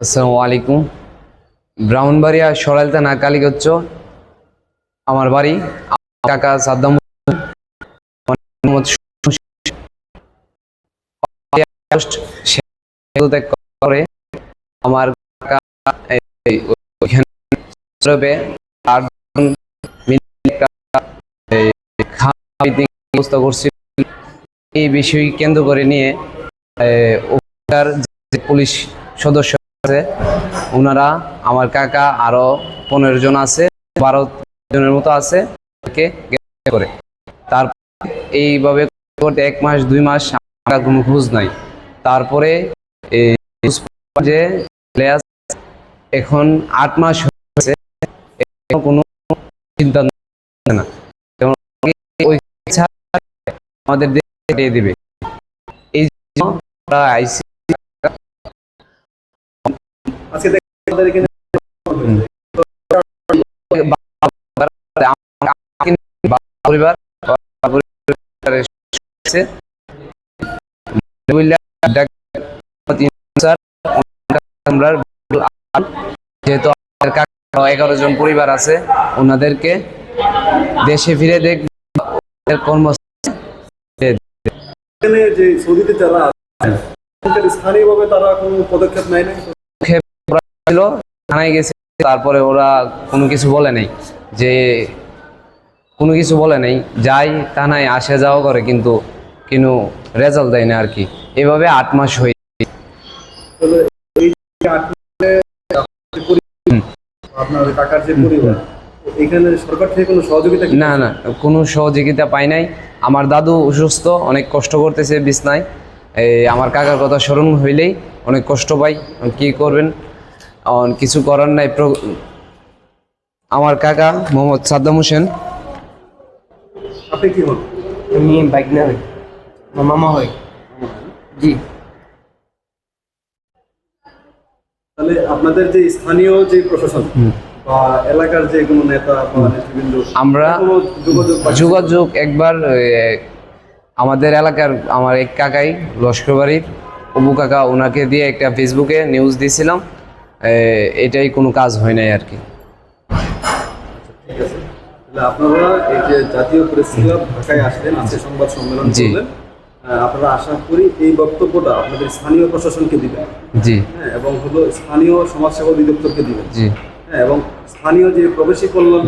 আসসালামু আলাইকুম। ব্রাউনবাড়িয়া সরাইল থানা কালীগচ্ছ আমার বাড়ি কাকা সাদ্দাম করে আমার ব্যবস্থা করছিল এই বিষয় কেন্দ্র করে নিয়ে পুলিশ সদস্য ওনারা আমার কাকা আরও পনেরো জন আছে, বারো জনের মতো আছে করে। তারপর এইভাবে এক মাস, দুই মাস আমার কোনো খোঁজ নাই। তারপরে যে এখন আট মাস হয়েছে কোনো চিন্তা না আমাদের দিয়ে দিবে। এই আইসি যেহেতু এগারো জন পরিবার আছে, ওনাদেরকে দেশে ফিরে দেখ যারা স্থানীয়ভাবে তারা কোনো পদক্ষেপ নেয় ছিল থানায় গেছে তারপরে ওরা কোনো কিছু বলে নাই যে কোনো কিছু বলে নাই যাই থানায় আসে যাওয়া করে কিন্তু কিন্তু রেজাল্ট দেয় না আর কি। এভাবে আট মাস হয়ে না না কোনো সহযোগিতা পাই নাই। আমার দাদু অসুস্থ অনেক কষ্ট করতেছে বিছনায়। এই আমার কাকার কথা স্মরণ হইলেই অনেক কষ্ট পাই। কি করবেন? কিছু করার নাই আমার কাকা মোহাম্মদ সাদ্দাম হোসেন। আপনি কি হন? আমি বাইক না হই আমার মামা জি। তাহলে আপনাদের যে স্থানীয় যে প্রশাসন বা এলাকার যে কোনো নেতা বা নেতৃবৃন্দ আমরা যোগাযোগ একবার আমাদের এলাকার আমার এক কাকাই লস্কর লস্করবাড়ির অবু কাকা ওনাকে দিয়ে একটা ফেসবুকে নিউজ দিয়েছিলাম এটাই কোনো কাজ হয় নাই আর কি। ঠিক আছে। তাহলে আপনারা এই যে জাতীয় প্রেস ক্লাব ঢাকায় আসলেন আজকে সংবাদ সম্মেলন করলেন আপনারা আশা করি এই বক্তব্যটা আপনাদের স্থানীয় প্রশাসনকে দিবেন। জি। হ্যাঁ এবং হলো স্থানীয় সমাজসেবা অধিদপ্তরকে দিবেন। জি। হ্যাঁ এবং স্থানীয় যে প্রবেশী কল্যাণ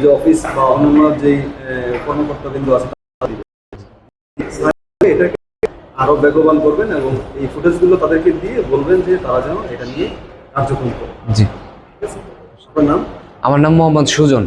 যে অফিস বা অন্যান্য যে কর্মকর্তা বিন্দু আছে এটাকে আরও বেগবান করবেন এবং এই ফুটেজগুলো তাদেরকে দিয়ে বলবেন যে তারা যেন এটা নিয়ে কার্যক্রম করে জি। আপনার নাম? আমার নাম মোহাম্মদ সুজন।